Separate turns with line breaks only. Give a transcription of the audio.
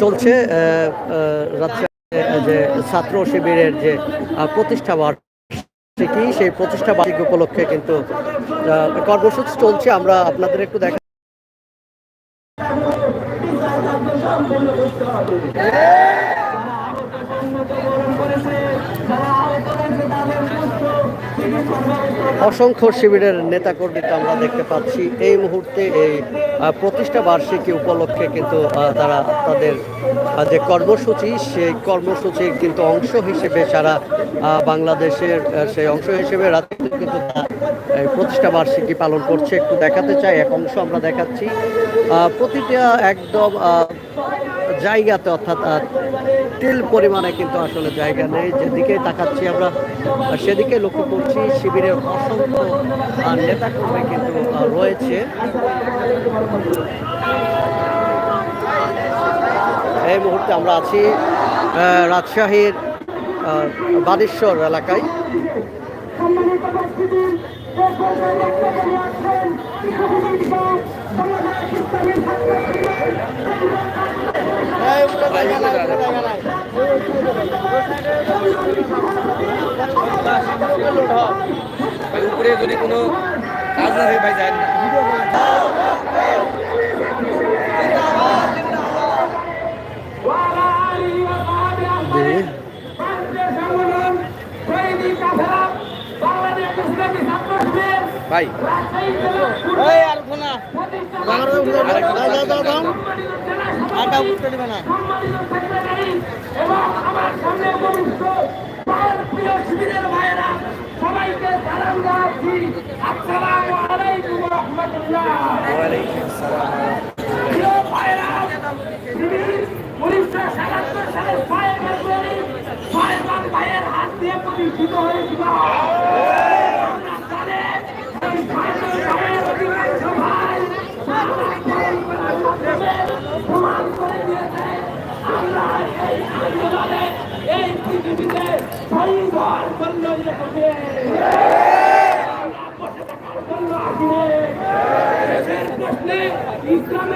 চলছে যে ছাত্র শিবিরের যে প্রতিষ্ঠা বার্ষিকী সেই প্রতিষ্ঠা বার্ষিকী উপলক্ষে কিন্তু কর্মসূচি চলছে। আমরা আপনাদের একটু দেখা অসংখ্য শিবিরের নেতাকর্মীকে আমরা দেখতে পাচ্ছি। এই মুহূর্তে এই প্রতিষ্ঠা বার্ষিকী উপলক্ষে কিন্তু তারা তাদের যে কর্মসূচি, সেই কর্মসূচির কিন্তু অংশ হিসেবে সারা বাংলাদেশের সেই অংশ হিসেবে রাতে কিন্তু প্রতিষ্ঠা বার্ষিকী পালন করছে। একটু দেখাতে চাই, এক অংশ আমরা দেখাচ্ছি। প্রতিটা একদম জায়গাতে, অর্থাৎ তিল পরিমাণে কিন্তু আসলে জায়গা নেই। যেদিকে তাকাচ্ছি আমরা সেদিকে লক্ষ্য করছি শিবিরের অসংখ্য নেতাকর্মী কিন্তু রয়েছে। এই মুহূর্তে আমরা আছি রাজশাহীর বাদেশ্বর এলাকায়।
উপরে যদি কোনো কাজ না হয় ভাই যায় না। ভাই।
সবাইকে সালে ছয় ফেব্রুয়ারি ছয়জন ভাইয়ের হাত দিয়ে প্রতিষ্ঠিত হয়েছিল আমরা জানেন, এই ছয়জন ভাইয়ের অধিকাংশ ভাই বাংলাকে ইংরেজ শাসনের প্রমাণ করে দিয়েছে। আমরা এই আন্দোলনে এই পৃথিবীতে শহীদ হওয়ার জন্য এসেছি। আমরা বসে থাকার জন্য আসিনি। দেশের প্রশ্নে ইসলামের